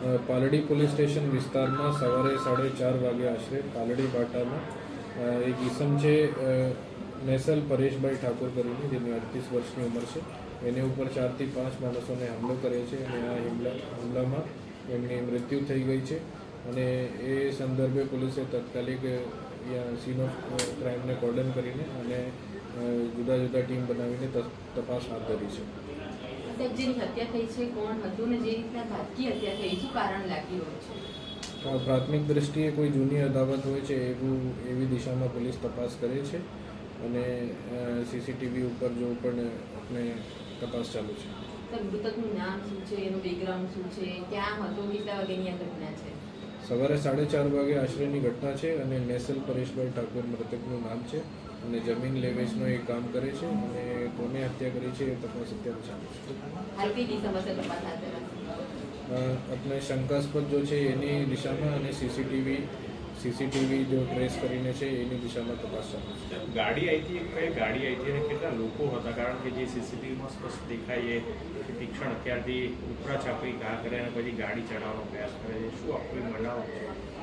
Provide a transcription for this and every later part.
Paldi police station વિસ્તારમાં સવારે સાડે ચાર વાગે આશરે પાલડી બાટામાં એક ઈસમ છે નેસલ પરેશભાઈ ઠાકોર કરીને, જેની અડતીસ વર્ષની ઉંમર છે. એને ઉપર ચારથી પાંચ માણસોને હુમલો કરે છે અને આ હુમલા, હુમલામાં એમની મૃત્યુ થઈ ગઈ છે. અને એ સંદર્ભે પોલીસે તાત્કાલિક સીન ઓફ ક્રાઇમને કોર્ડન કરીને અને જુદા જુદા ટીમ બનાવીને તપાસ હાથ ધરી છે. સાહેબ જેની હત્યા થઈ છે કોણ હતું ને જે રીતના ઘાતકી હત્યા થઈ શું કારણ લાગી રહ્યું છે. પ્રાથમિક દ્રષ્ટિએ કોઈ જૂની અદાવત હોય છે એવું એવી દિશામાં પોલીસ તપાસ કરે છે? અને સીસીટીવી ઉપર જો પણ આપણે તપાસ ચાલુ છે. મૃતકનું નામ શું છે? એનું બેકગ્રાઉન્ડ શું છે? ક્યાં હતો? કેટલા વાગ્યાની આ ઘટના છે? સવારે સાડે ચાર વાગે આશ્રયની ઘટના છે અને નેસલ પરેશભાઈ ઠાકોર મૃતકનું નામ છે. અને જમીન લેવેચનો એ કામ કરે છે અને કોને હત્યા કરી છે એ તપાસ અત્યારે ચાલુ છે. આપણે શંકાસ્પદ જો છે એની દિશામાં અને સીસીટીવી સીસીટીવી જો ટ્રેસ કરીને છે એની દિશામાં તપાસ ચાલુ છે. ગાડી આવી હતી કઈ ગાડી આવી હતી અને કેટલા લોકો હતા? કારણ કે જે સીસીટીવીમાં સ્પષ્ટ દેખાય એ તીક્ષણ અત્યારથી ઉપરા છાપરી ઘા કરે અને પછી ગાડી ચડાવવાનો પ્રયાસ કરે છે. શું આપણે બનાવ છે?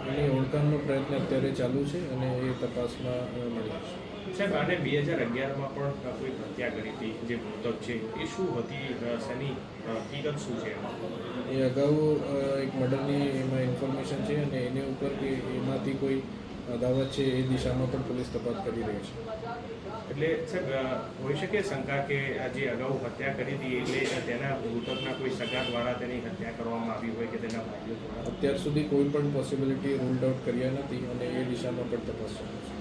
એની ઓળખાણનો પ્રયત્ન અત્યારે ચાલુ છે અને એ તપાસમાં મળી જશે. સાહેબ આને બે હજાર અગિયારમાં પણ કોઈ હત્યા કરી હતી જે મૃતક છે એ શું હતી શેની હકીકત શું છે? એ અગાઉ એક મર્ડરની એમાં ઇન્ફોર્મેશન છે અને એની ઉપર કે એમાંથી કોઈ અદાવત છે એ દિશામાં પણ પોલીસ તપાસ કરી રહી છે. એટલે હોઈ શકે શંકા કે આજે જે અગાઉ હત્યા કરી હતી એટલે તેના મૃતકના કોઈ સગા દ્વારા તેની હત્યા કરવામાં આવી હોય કે તેના ભાઈઓ દ્વારા? અત્યાર સુધી કોઈ પણ પોસિબિલિટી રૂલ્ડ આઉટ કર્યા નથી અને એ દિશામાં પણ તપાસ ચાલુ છે.